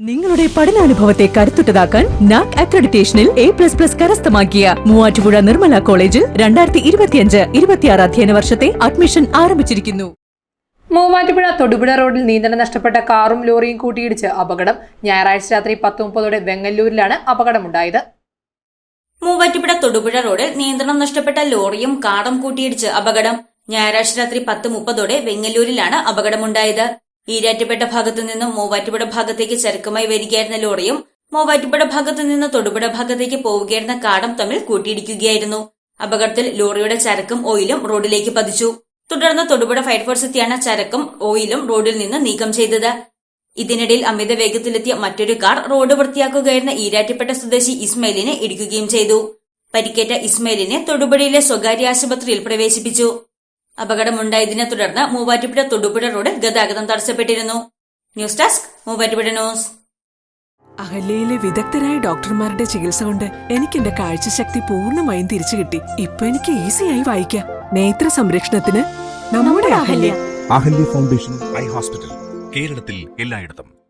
നിങ്ങളുടെ പഠനാനുഭവത്തെ കരുത്തുറ്റതാക്കാൻ നാക് അക്രഡിറ്റേഷനിൽ എ പ്ലസ് പ്ലസ് കരസ്ഥമാക്കിയ മൂവാറ്റുപുഴ നിർമ്മല കോളേജിൽ രണ്ടായിരത്തി ഇരുപത്തിയഞ്ച് ഇരുപത്തിയാറ് അധ്യയന വർഷത്തെ അഡ്മിഷൻ ആരംഭിച്ചിരിക്കുന്നു. മൂവാറ്റുപുഴ തൊടുപുഴ റോഡിൽ നിയന്ത്രണം നഷ്ടപ്പെട്ട കാറും ലോറിയും കൂട്ടിയിടിച്ച് അപകടം. ഞായറാഴ്ച രാത്രി പത്ത് മുപ്പതോടെ വെങ്ങല്ലൂരിലാണ് അപകടമുണ്ടായത്. മൂവാറ്റുപുഴ തൊടുപുഴ റോഡിൽ നിയന്ത്രണം നഷ്ടപ്പെട്ട ലോറിയും കാറും കൂട്ടിയിടിച്ച് അപകടം. ഞായറാഴ്ച രാത്രി പത്ത് മുപ്പതോടെ വെങ്ങല്ലൂരിലാണ് അപകടമുണ്ടായത്. ഈരാറ്റുപേട്ട ഭാഗത്തു നിന്നും മൂവാറ്റുപുഴ ഭാഗത്തേക്ക് ചരക്കുമായി വരികയായിരുന്ന ലോറിയും മൂവാറ്റുപുഴ ഭാഗത്തു നിന്ന് തൊടുപുഴ ഭാഗത്തേക്ക് പോവുകയായിരുന്ന കാടും തമ്മിൽ കൂട്ടിയിടിക്കുകയായിരുന്നു. അപകടത്തിൽ ലോറിയുടെ ചരക്കും ഓയിലും റോഡിലേക്ക് പതിച്ചു. തുടർന്ന് തൊടുപുഴ ഫയർഫോഴ്സ് എത്തിയാണ് ചരക്കും ഓയിലും റോഡിൽ നിന്ന് നീക്കം ചെയ്തത്. ഇതിനിടയിൽ അമിത വേഗത്തിലെത്തിയ മറ്റൊരു കാർ റോഡ് വൃത്തിയാക്കുകയായിരുന്ന ഈരാറ്റുപേട്ട സ്വദേശി ഇസ്മയിലിനെ ഇടിക്കുകയും ചെയ്തു. പരിക്കേറ്റ ഇസ്മയിലിനെ തൊടുപുഴയിലെ സ്വകാര്യ ആശുപത്രിയിൽ പ്രവേശിപ്പിച്ചു. അപകടമുണ്ടായതിനെ തുടർന്ന് മൂവാറ്റുപുഴ തൊടുപുഴ റോഡ് ഗതാഗതം തടസ്സപ്പെട്ടിരുന്നു. News desk Muvattupuzha news. അഹല്യയിലെ വിദഗ്ധരായ ഡോക്ടർമാരുടെ ചികിത്സ കൊണ്ട് എനിക്ക് എന്റെ കാഴ്ചശക്തി പൂർണമായും തിരിച്ചു കിട്ടി. ഇപ്പൊ എനിക്ക് ഈസിയായി വായിക്കാം. നേത്ര സംരക്ഷണത്തിന് നമ്മുടെ Ahalya. Ahalya foundation eye hospital കേരളത്തിൽ എല്ലായിടത്തും.